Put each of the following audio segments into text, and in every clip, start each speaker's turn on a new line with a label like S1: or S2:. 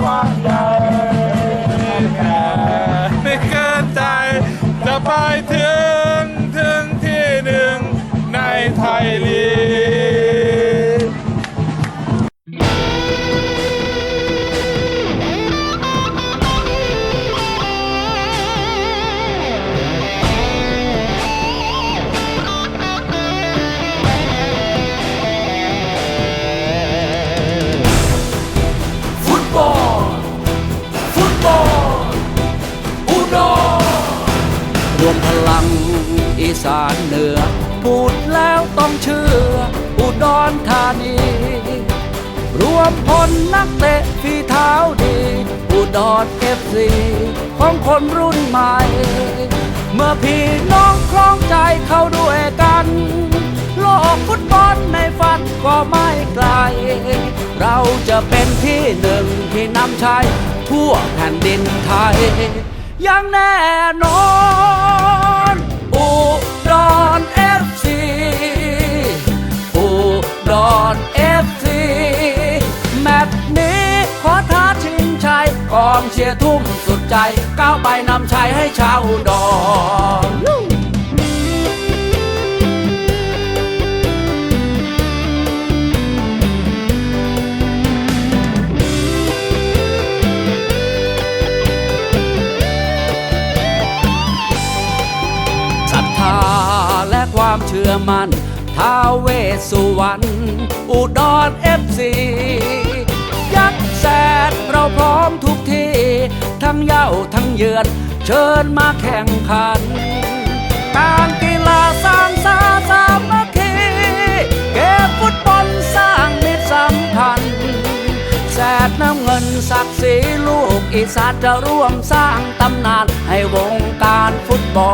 S1: Wanda. สานเหนือ พูดแล้วต้องเชื่อ อุดรธานี รวมพลนักเตะฝีเท้าดี อุดรเอฟซีของคนรุ่นใหม่ เมื่อพี่น้องคล้องใจเข้าด้วยกัน โลกฟุตบอลในฝันก็ไม่ไกล เราจะเป็นที่หนึ่งที่นำชัยทั่วแผ่นดินไทยอย่างแน่นอนอุ องเชียร์ทุ่มสุดใจ ก้าวไปนำชัยให้ชาวอุดรศรัทธาและความเชื่อมัน่นท้าเวสสุวรรณอุดรเอ ทั้งเย้าทั้งเยือน เชิญมาแข่งขัน การกีฬาสร้างสาสามัคคีเก็บฟุตบอลสร้างมิตรสัมพันธ์แสดน้ำเงินศักดิ์ศรีลูกอีสานจะร่วมสร้างตำนานให้วงการฟุตบอ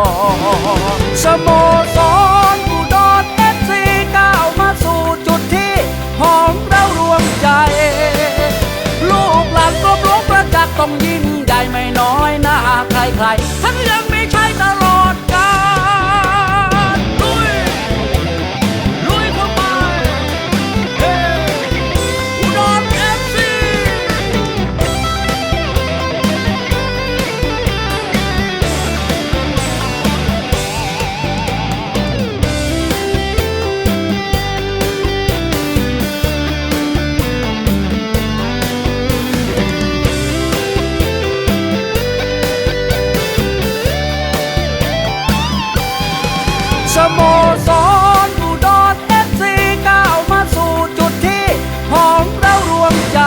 S1: ลสโมสร ต้องยิ่งใหญ่ไม่น้อยหน้าใครๆทั้งยัง สโมสรอุดรเอฟซีก้าวมาสู่จุดที่ห้อมเรารวมใจ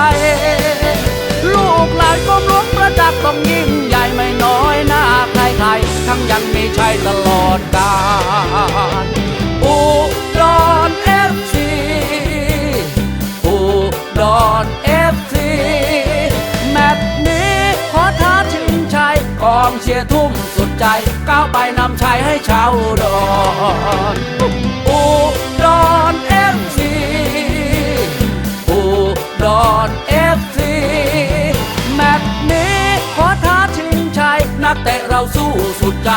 S1: ลูกหลานกรมหลวงประจักษ์ต้องยิ่งใหญ่ไม่น้อยหน้าใครๆทั้งยังมีชัยตลอดกาล ชียทุ่มสุดใจ ก้าวไปนำชัยให้ชาวดอนอุดรเอฟซีอุดอนเอฟซีแมตช์นี้ขอท้าชิงชัย นักเตะเราสู้สุดใจ